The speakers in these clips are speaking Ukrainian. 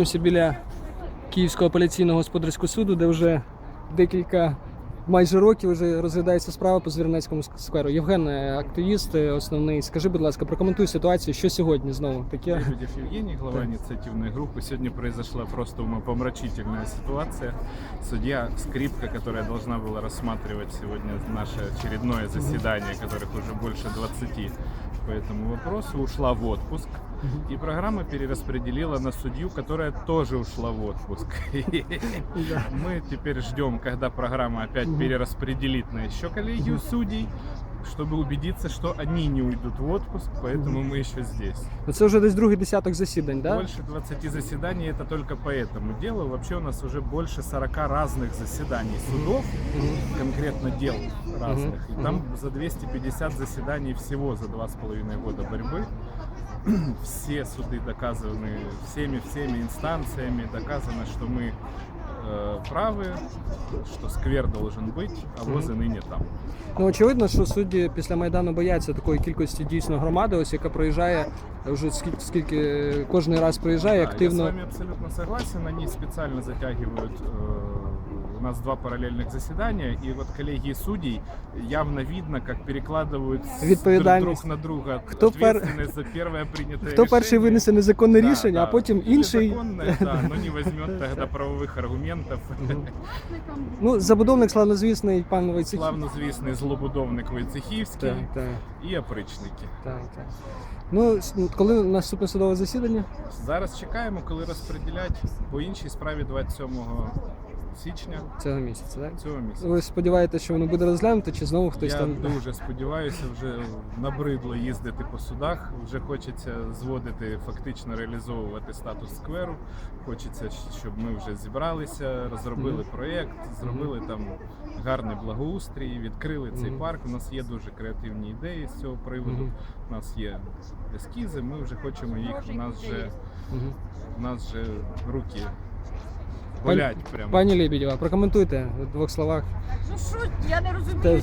Знаходимося біля Київського апеляційного господарського суду, де вже декілька майже років вже розглядається справа по Звірнецькому скверу. Євген, е, активіст е, основний. Скажи, будь ласка, прокоментуй ситуацію, що сьогодні знову таке. Лебедев Евгений, глава Так. инициативной группы. Сегодня произошла просто умопомрачительная ситуация. Судья Скрипка, которая должна была рассматривать сегодня наше очередное заседание, которых уже больше 20 по этому вопросу, ушла в отпуск. И программа перераспределила на судью, которая тоже ушла в отпуск. Мы теперь ждем, когда программа опять перераспределит на еще коллегию судей, чтобы убедиться, что они не уйдут в отпуск, поэтому мы еще здесь. Ну, Це вже десь другий десяток засідань, да? Больше 20 заседаний это только по этому делу. Вообще у нас уже больше 40 разных заседаний судов, конкретно дел разных. И там за 250 заседаний всего за два с половиной года борьбы. Все суды доказаны всеми-всеми инстанциями, доказано, что мы э, правы, что сквер должен быть, а Мгм. возы ныне там. Ну очевидно, що судді після майдану бояться такої кількості дійсно громади, ось яка проїжджає вже скільки, скільки кожен раз приїжджає Да, Я с активно. вами абсолютно согласен. Они специально затягивают. э, у нас два параллельных заседания, и вот коллегии судей явно видно, как перекладывают с- Відповідальність. друг на друга Хто пер- ответственность за первое принятое Хто перший решение. винесе незаконне Да, рішення, да. а потім Или інший. законное, да, но не возьмет тогда правовых аргументов. Ну, забудовник славнозвісний пан Войцехів. Славнозвісний злобудовник Войцехівський Так, так, і опричники. так, так. Ну, с- коли наступне судове засідання? Зараз чекаємо, коли розподілять по іншій справі 27 січня Цього місяця, так? цього місяця. Ви сподіваєтеся, що воно буде розглянуто, чи знову хтось Я там. дуже сподіваюся, вже набридло їздити по судах. Вже хочеться зводити, фактично реалізовувати статус скверу. Хочеться, щоб ми вже зібралися, розробили Мгм. проєкт, зробили там гарний благоустрій, відкрили цей Мгм. парк. У нас є дуже креативні ідеї з цього приводу. Мгм. У нас є ескізи. Ми вже хочемо їх. У нас вже Мгм. у нас вже руки болять прямо. Пані Лебедєва, прокоментуйте в двох словах. Ну що, я не розумію,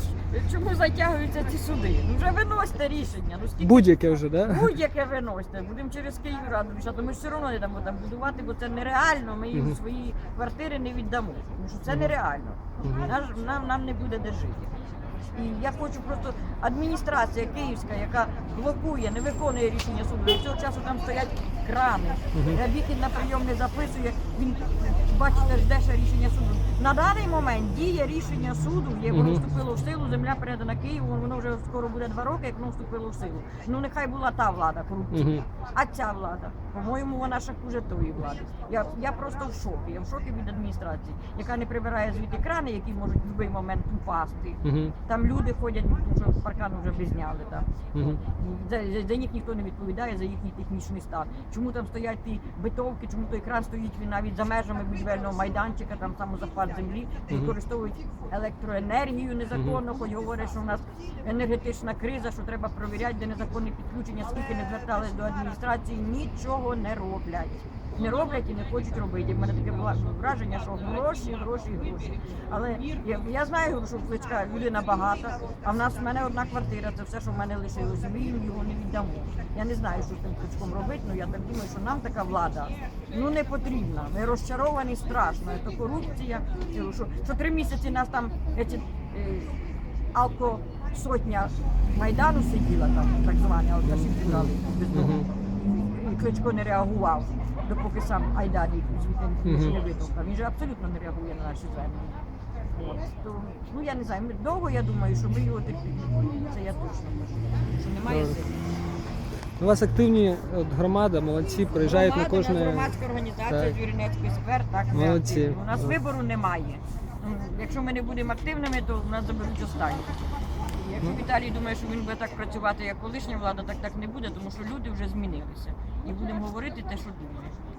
чому затягуються ці суди. Ну вже виносьте рішення. Ну скільки Будь-яке вже, да? будь-яке виносьте. Будемо через Київраду рішати. Ми ж все одно не дамо там будувати, бо це нереально. Ми їм свої квартири не віддамо. Тому що це нереально. Нам, нам не буде де жити. І я хочу просто адміністрація київська, яка блокує, не виконує рішення суду. До цього часу там стоять крани. Вікін на прийом не записує. Він бачите, жде ще рішення суду. На даний момент діє рішення суду, є воно вступило в силу. Земля передана Києву. Воно вже скоро буде два роки, як воно вступило в силу. Ну нехай була та влада корупційна. А ця влада, по-моєму, вона ще хуже тої влади. Я, я просто в шокі. Я в шокі від адміністрації, яка не прибирає звідти крани, які можуть в будь-який момент упасти. Мгм. Там люди ходять, тому що паркан вже би зняли. Там. Мгм. За, за, за них ніхто не відповідає за їхній технічний стан. Чому там стоять ті битовки, чому той кран стоїть він навіть за межами будівельного майданчика, там самозахват землі, Мгм. використовують електроенергію незаконно, хоч говорять, що в нас енергетична криза, що треба провіряти, де незаконне підключення, скільки не звертались до адміністрації, нічого не роблять. Не роблять і не хочуть робити. У мене таке була- враження, що гроші, гроші, гроші. Але я, я знаю, що Кличка людина багата, а в нас в мене одна квартира, це все, що в мене лишилось. Ми їм його не віддамо. Я не знаю, що з тим Кличком робити, але я так думаю, що нам така влада ну не потрібна. Ми розчаровані страшно. Це корупція, що, що три місяці нас там еці, е, алко сотня майдану сиділа там, так звані алкаші бездомно. Мгм. І Кличко не реагував, допоки сам Айдар їх звідти не витовкав. Він же абсолютно не реагує на наші звернення. От, то, ну я не знаю, ми довго я думаю, що ми його терпіти. Це я точно кажу. Що немає сил. У вас активні от, громада, молодці, приїжджають на Громада, у нас кожне. громадська організація Так. Звіринецький сквер, так ми Молодці. активні. У нас вибору немає. Ну, Якщо ми не будемо активними, то у нас заберуть останні. Якщо Віталій думає, що він буде так працювати, як колишня влада, так так не буде, тому що люди вже змінилися. І будемо говорити те, що думаємо.